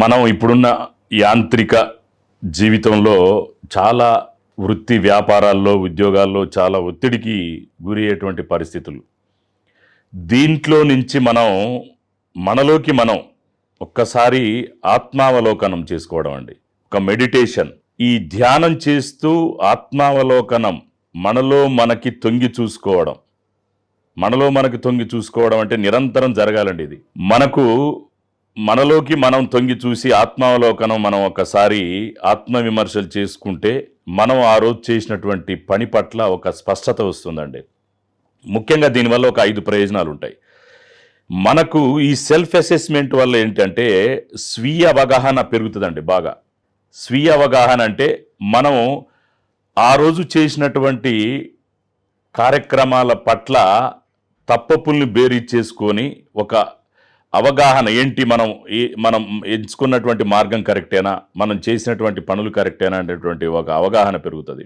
మనం ఇప్పుడున్న యాంత్రిక జీవితంలో చాలా వృత్తి వ్యాపారాల్లో ఉద్యోగాల్లో చాలా ఒత్తిడికి గురి అయ్యేటువంటి పరిస్థితులు. దీంట్లో నుంచి మనం మనలోకి మనం ఒక్కసారి ఆత్మావలోకనం చేసుకోవడం అండి. ఒక మెడిటేషన్. ఈ ధ్యానం చేస్తూ ఆత్మావలోకనం మనలో మనకి తొంగి చూసుకోవడం. మనలో మనకి తొంగి చూసుకోవడం అంటే నిరంతరం జరగాలండి ఇది. మనకు మనలోకి మనం తొంగి చూసి ఆత్మావలోకనం మనం ఒకసారి ఆత్మ విమర్శలు చేసుకుంటే మనం ఆ రోజు చేసినటువంటి పని పట్ల ఒక స్పష్టత వస్తుందండి. ముఖ్యంగా దీనివల్ల ఒక ఐదు ప్రయోజనాలు ఉంటాయి. మనకు ఈ సెల్ఫ్ అసెస్మెంట్ వల్ల ఏంటంటే స్వీయ అవగాహన పెరుగుతుందండి బాగా. స్వీయ అవగాహన అంటే మనం ఆ రోజు చేసినటువంటి కార్యక్రమాల పట్ల తప్పపుల్ని బేరీ చేసుకొని ఒక అవగాహన ఏంటి మనం ఏ- మనం ఎంచుకున్నటువంటి మార్గం కరెక్టేనా? మనం చేసినటువంటి పనులు కరెక్టేనా అనేటువంటి ఒక అవగాహన పెరుగుతుంది.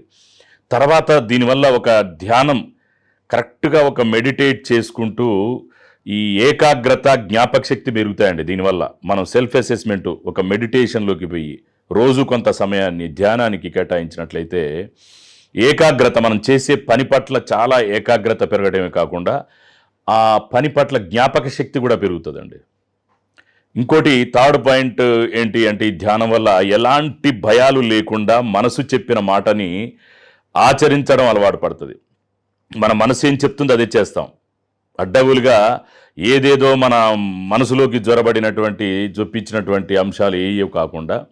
తర్వాత దీనివల్ల ఒక ధ్యానం కరెక్ట్గా ఒక మెడిటేట్ చేసుకుంటూ ఈ ఏకాగ్రత జ్ఞాపక శక్తి పెరుగుతాయండి దీనివల్ల. మనం సెల్ఫ్ అసెస్మెంట్ ఒక మెడిటేషన్లోకి పోయి రోజు కొంత సమయాన్ని ధ్యానానికి కేటాయించినట్లయితే ఏకాగ్రత మనం చేసే పని పట్ల చాలా ఏకాగ్రత పెరగడమే కాకుండా ఆ పని పట్ల జ్ఞాపక శక్తి కూడా పెరుగుతుందండి. ఇంకోటి థర్డ్ పాయింట్ ఏంటి అంటే ఈ ధ్యానం వల్ల ఎలాంటి భయాలు లేకుండా మనసు చెప్పిన మాటని ఆచరించడం అలవాటు పడుతుంది. మన మనసు ఏం చెప్తుందో అదే చేస్తాం. అడ్డగులుగా ఏదేదో మన మనసులోకి జ్వరబడినటువంటి జొప్పించినటువంటి అంశాలు ఏవి కాకుండా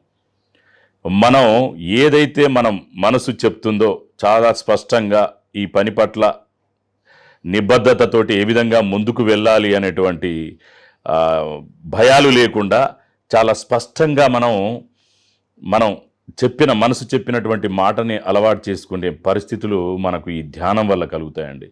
మనం ఏదైతే మనం మనసు చెప్తుందో చాలా స్పష్టంగా ఈ పని పట్ల నిబద్ధతతోటి ఏ విధంగా ముందుకు వెళ్ళాలి అనేటువంటి భయాలు లేకుండా చాలా స్పష్టంగా మనం మనం చెప్పిన మనసు చెప్పినటువంటి మాటని అలవాటు చేసుకునే పరిస్థితులు మనకు ఈ ధ్యానం వల్ల కలుగుతాయండి.